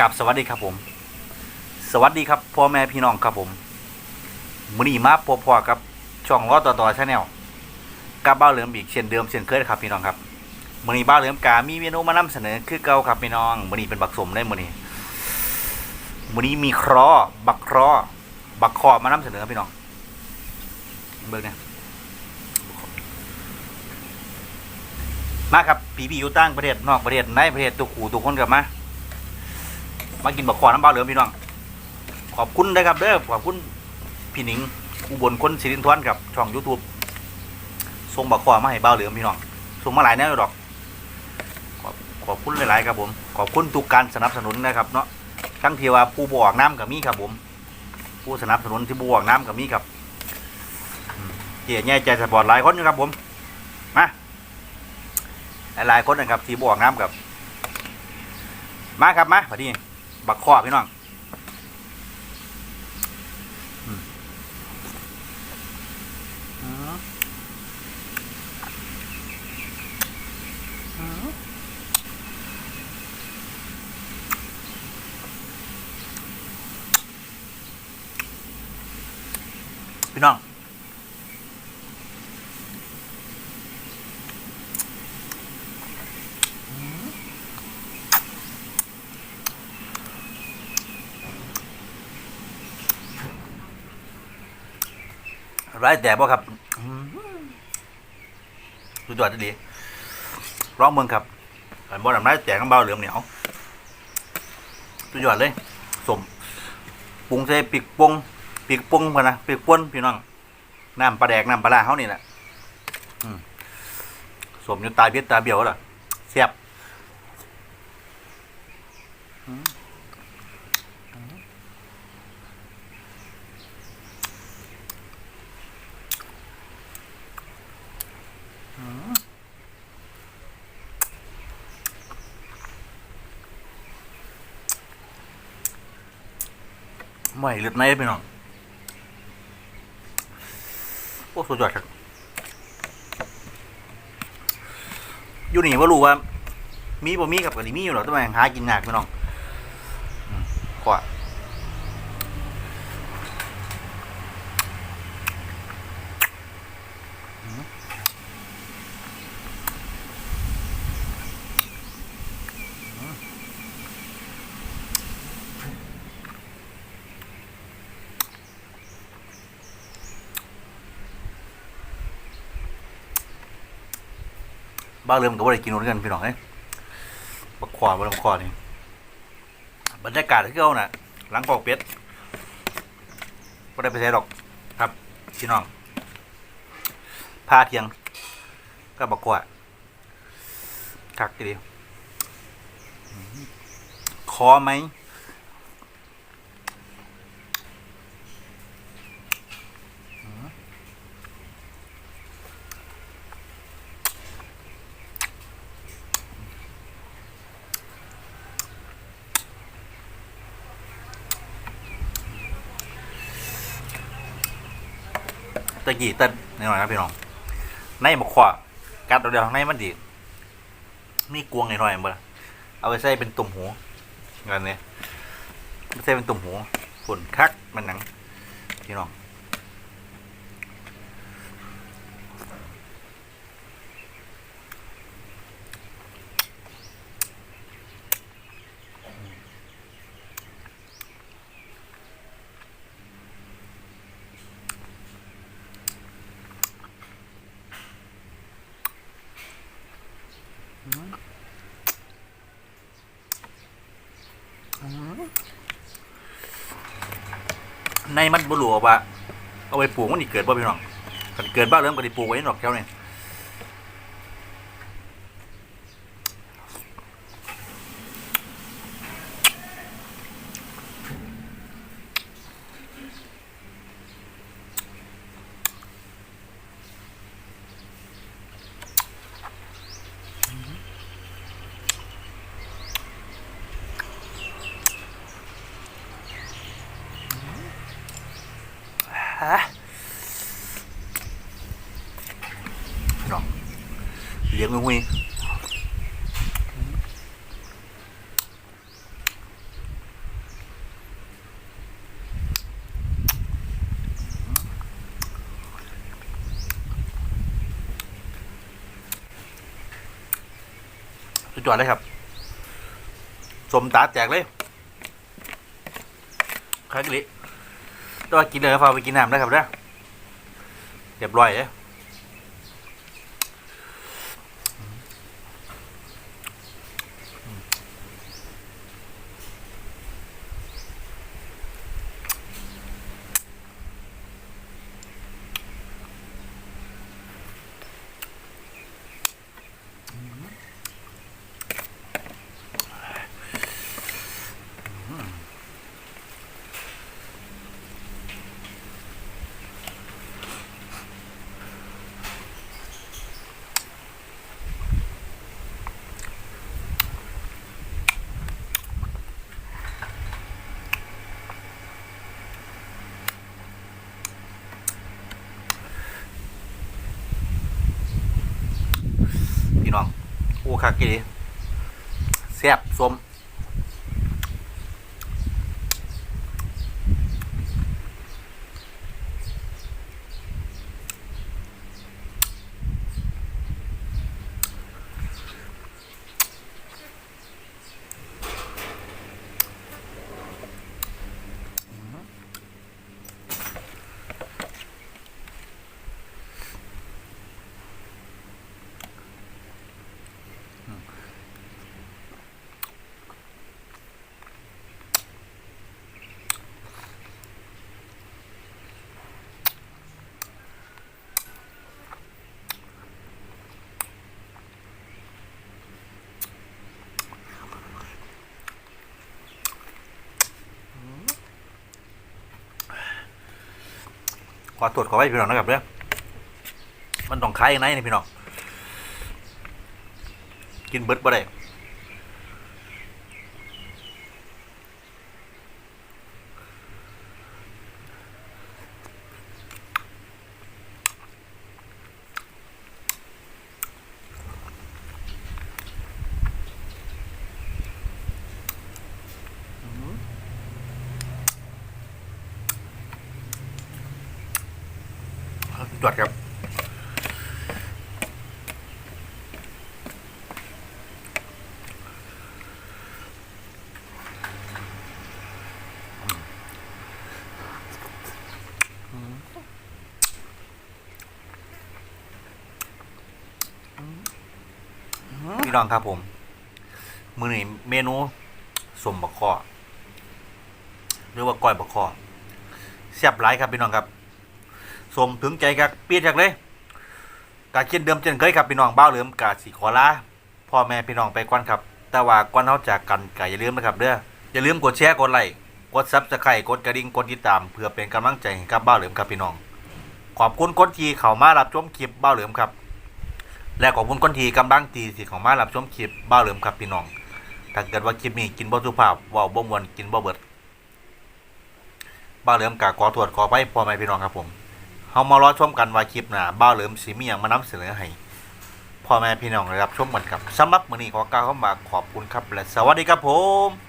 กับสวัสดีครับผม สวัสดีครับพ่อแม่พี่น้องครับผมมือนี้มาพบพอกับช่องล้อต่อต่อชาแนลกับบ้าเหลือมอีกเช่นเดิมเช่นเคยครับพี่น้องครับมือนี้บ้าเหลือมกามีเมนูมานำเสนอคือเก่าครับพี่น้องมือนี้เป็นบักสมได้มือนี้มือนี้มีเคราะห์บักเคราะห์บักคอมานำเสนอพี่น้องเบิ่งเนี่ยมาครับปีพี่อยู่ต่างประเทศนอกประเทศในประเทศตัวขู่ตัวคนกับมา มากินบักขวาน้ำเบาเหลือพี่น้อง ขอบคุณนะครับเด้อขอบคุณพี่หนิง อุบลคนสิรินทวนกับช่องยูทูบส่งบักขวามาให้เบาเหลือพี่น้องส่งมาหลายแนวดอกขอบขอบคุณหลายๆครับผม ขอบคุณทุกการสนับสนุนนะครับเนาะทั้งทีว่าผู้บอกน้ำกับมีครับผม ผู้สนับสนุนที่บอกน้ำกับมีครับเจี๋ยแง่ใจสปอร์ตหลายคนอยู่ครับผมมาหลายๆคนนะครับที่บออกน้ำกับ มาครับมาพอดี บักข้อพี่น้องอืมอืมอืมพี่น้อง ร้ายแต่บ่ครับสุดยอดดีร้องเมืองครับอันบ่ดำร้ายแต่ข้างเบาเหลือมเหนียวสุดยอดเลยสมปรุงใส่ปีกปงปีกปงพะนะปีกป่นพี่น้องน้ำปลาแดกน้ำปลาร้าเขานี่แหละสมอยู่ตาเบี้ยตาเบี้ยวล่ะแซ่บอืม ไม่เลือดในพี่น้องโอ้สุดยอดครับอยู่นี่ว่ารู้ว่า มีบ่มีกับกะดิมีอยู่หรอกแต่ว่าหากินยากพี่น้องอืมกว่าอืมอืม บ้าเริ่มก็บ่าได้กินเหมือนกันพี่น้องเอ้ยบักขวาบักขวานี่บรรยากาศที่เขาน่ะ หลังกอกเป็ดก็ได้ไปใช้ดอกครับพี่น้องพาเทียง ก็บักขวาคักทีเดียวคอไหม ตะกี้เต้นนิดหน่อยครับพี่น้องในมกขวากัดเดียวข้างในมันดีมีกวงหน่อยๆบ่ล่เอาไปใส่เป็นตุ่มหูเงินเนี่ยใส่เป็นตุ่มหูฝุ่นคักมันหนังพี่น้อง ในมันบุรุษว่าเอาไปปลูกมันนี่เกิดบ่พี่น้องคันเกิดบ้าเริ่มก็ได้ปลูกไว้หรอกแถวนี้ ยงงงงสุดยอดเลยครับ สมตาแจกเลยครับกิลิต้องกินเลยฟ้าไปกินน้ำนะครับนะเรียบร้อยเลย อูคากิเสียบสม ขอตรวจขอไว้พี่น้องนะครับเด้อมันต้องคายยังไงนี่พี่น้อง กินเบิดบ่ได้ ตรวจครับพี่น้องครับผม มือนี้เมนูสมบะคอหรือว่าก้อยบะคอแซ่บหลายครับพี่น้องครับ สมถึงใจกับเปียจากเลยกาเช่นเดิมเช่นเคยครับพี่น้องบ้าเหลือมกาสีขอลาพ่อแม่พี่น้องไปก่อนครับ แต่ว่าก่อนเขาจากกันกาอย่าลืมนะครับเด้ออย่าลืมกดแชร์กดไลค์กดซับสไครต์กดกระดิ่งกดติดตาม เพื่อเป็นกำลังใจให้กับบ้าเหลือมครับพี่น้อง ขอบคุณคนทีเข้ามารับชมคลิปบ้าเหลือมครับ และขอบคุณคนทีกำลังตีที่เข้ามารับชมคลิปบ้าเหลือมครับพี่น้องถ้าเกิดว่าคลิปนี้กินบ่สุภาพเว้าบ่มวนกินบ่เบิดบ้าเหลือมกาขอโทษขอไปพ่อแม่พี่น้องครับผม เฮามารอชมกันว่าคลิปหน้าบ้าเหลิมสีมีอย่างมานำเสนอให้พ่อแม่พี่น้องได้รับชมกันครับสำหรับมื้อนี้ขอกล่าวคำว่าขอบคุณครับและสวัสดีครับผม